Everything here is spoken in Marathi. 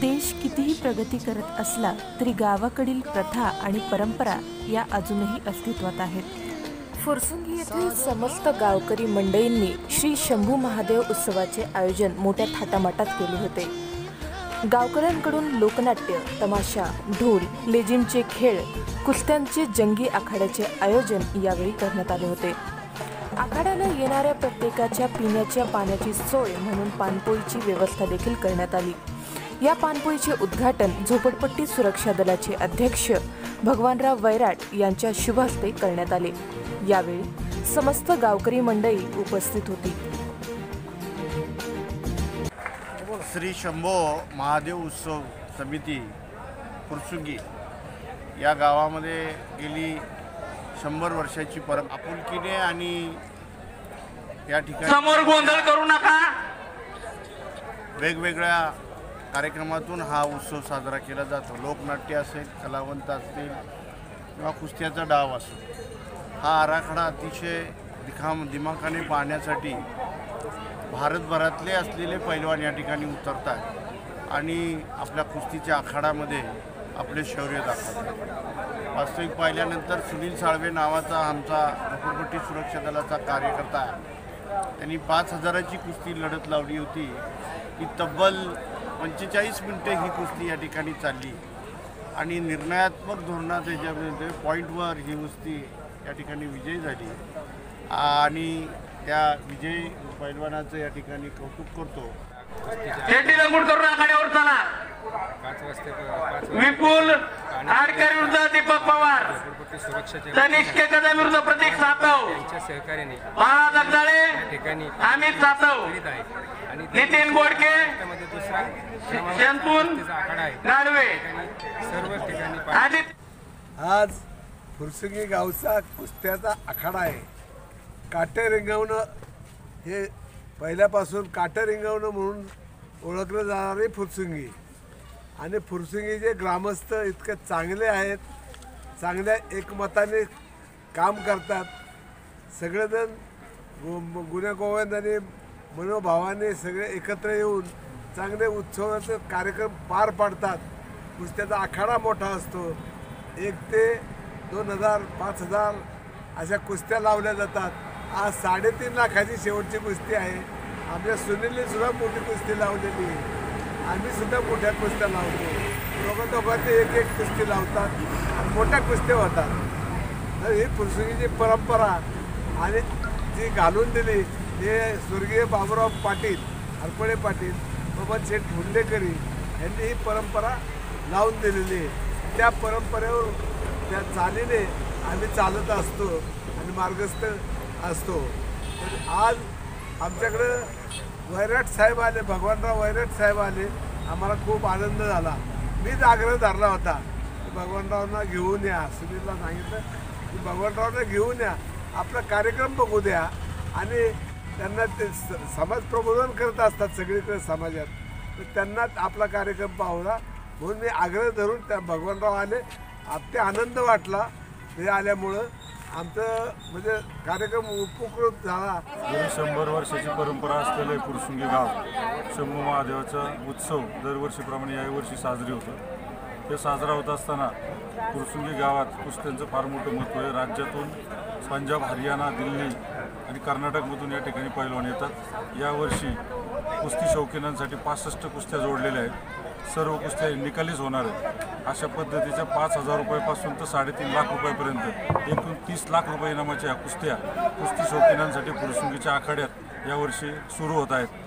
देश कितीही प्रगती करत असला तरी गावाकडील प्रथा आणि परंपरा या अजूनही अस्तित्वात आहेत. फुरसुंगी येथील समस्त गावकरी मंडळींनी श्री शंभू महादेव उत्सवाचे आयोजन मोठ्या थाटामाटात केले होते. गावकऱ्यांकडून लोकनाट्य तमाशा ढोल लेझिमचे खेळ कुस्त्यांचे जंगी आखाड्याचे आयोजन यावेळी करण्यात आले होते. आखाड्याला येणाऱ्या प्रत्येकाच्या पिण्याच्या पाण्याची सोय म्हणून पाणपोईची व्यवस्था देखील करण्यात आली. या पाणपोईचे उद्घाटन झोपडपट्टी सुरक्षा दलाचे अध्यक्ष भगवानराव वैराट यांच्या शुभ हस्ते करण्यात आले. यावेळी समस्त गावकरी मंडळी उपस्थित होती. श्री शंभो महादेव उत्सव समिती फुरसुंगी या गावामध्ये गेली शंभर वर्षाची परंपरा आपुलकीने आणि या ठिकाणी समोर गोंधळ करू नका. वेगवेगळ्या कार्यक्रमातून हा उत्सव साजरा केला जातो. लोकनाट्य असेल कलावंत असतील किंवा कुस्त्याचा डाव असेल हा आराखडा अतिशय दिखाम दिमाखाने पाहण्यासाठी भारतभरातले असलेले पैलवान या ठिकाणी उतरतात आणि आपल्या कुस्तीच्या आखाडामध्ये आपले शौर्य दाखवतात. वास्तविक पाहिल्यानंतर सुनील साळवे नावाचा आमचा झोपडपट्टी सुरक्षा दलाचा कार्यकर्ता त्यांनी पाच हजाराची कुस्ती लढत लावली होती. की तब्बल पंचेचाळीस मिनटे ही कुस्ती या ठिकाणी चालली. आणि निर्णयात्मक धोरणात त्याच्यामध्ये पॉईंटवर ही कुस्ती या ठिकाणी विजयी झाली. आणि त्या विजयी पैलवानाचं या ठिकाणी कौतुक करतो. आखाड्यावर चला पाच वाजता पाच विपुल आडकर विरुद्ध दीपक पवार. तनिष्क कदम विरुद्ध प्रतीक सातव. बाळा जगदाळे अमित सातव. नितीन बोडके आदित्य. आज फुरसुंगी गावचा कुस्त्याचा आखाडा आहे. काटे रिंगवणं हे पहिल्यापासून काटे रिंगवणं म्हणून ओळखलं जाणारे फुरसुंगी. आणि फुरसुंगीचे ग्रामस्थ इतके चांगले आहेत चांगल्या एकमताने काम करतात. सगळेजण गु गुन्हेगोविंदाने मनोभावाने सगळे एकत्र येऊन चांगले उत्सवाचे कार्यक्रम पार पाडतात. म्हणजे कुस्त्याचा आखाडा मोठा असतो. एक ते दोन हजार पाच हजार अशा कुस्त्या लावल्या जातात. आज साडेतीन लाखाची शेवटची कुस्ती आहे. आमच्या सुनीलने सुद्धा मोठी कुस्ती लावलेली आहे. आम्ही सुद्धा मोठ्या कुस्त्या लावतो. दोघं दोघं ते एक एक कुस्ती लावतात आणि मोठ्या कुस्त्या होतात. तर ही फुरसुंगीची परंपरा आणि जी घालून दिली. हे स्वर्गीय बाबुराव पाटील हरपळे पाटील बाबा शेठ हुंडेकरी यांनी ही परंपरा लावून दिलेली आहे. त्या परंपरेवर त्या चालीने आम्ही चालत असतो आणि मार्गस्थ असतो. तर आज आमच्याकडं वैराट साहेब आले भगवानराव वैराट साहेब आले आम्हाला खूप आनंद झाला. मीच आग्रह धरला होता. की घेऊन या. सुनीलला सांगितलं की भगवानरावना घेऊन या. आपला कार्यक्रम बघू द्या. आणि त्यांना ते स- समाज प्रबोधन करत असतात सगळीकडे समाजात. तर त्यांना आपला कार्यक्रम पाहूला म्हणून मी आग्रह धरून त्या भगवानराव आले. अत्य आनंद वाटला. हे आल्यामुळं आमचं म्हणजे कार्यक्रम उपकृत झाला. गेली शंभर वर्षाची परंपरा असलेलं कुरसुंगी गाव शंभू महादेवाचा उत्सव दरवर्षीप्रमाणे याही वर्षी साजरी होतो. ते साजरा होत असताना कुरसुंगी गावात कुस्त्यांचं फार मोठं महत्त्व आहे. राज्यातून पंजाब हरियाणा दिल्ली आणि कर्नाटकमधून या ठिकाणी पैलवान येतात. यावर्षी कुस्ती शौकीनांसाठी पासष्ट कुस्त्या जोडलेल्या आहेत. सर्व कुस्त्या निकालीच होणार आहेत. अशा पद्धतीच्या पाच हजार रुपयापासून तर साडेतीन लाख रुपयापर्यंत एकूण तीस लाख रुपये इनामाच्या या कुस्त्या कुस्ती शौकीनांसाठी फुरसुंगीच्या आखाड्यात यावर्षी सुरू होत आहेत.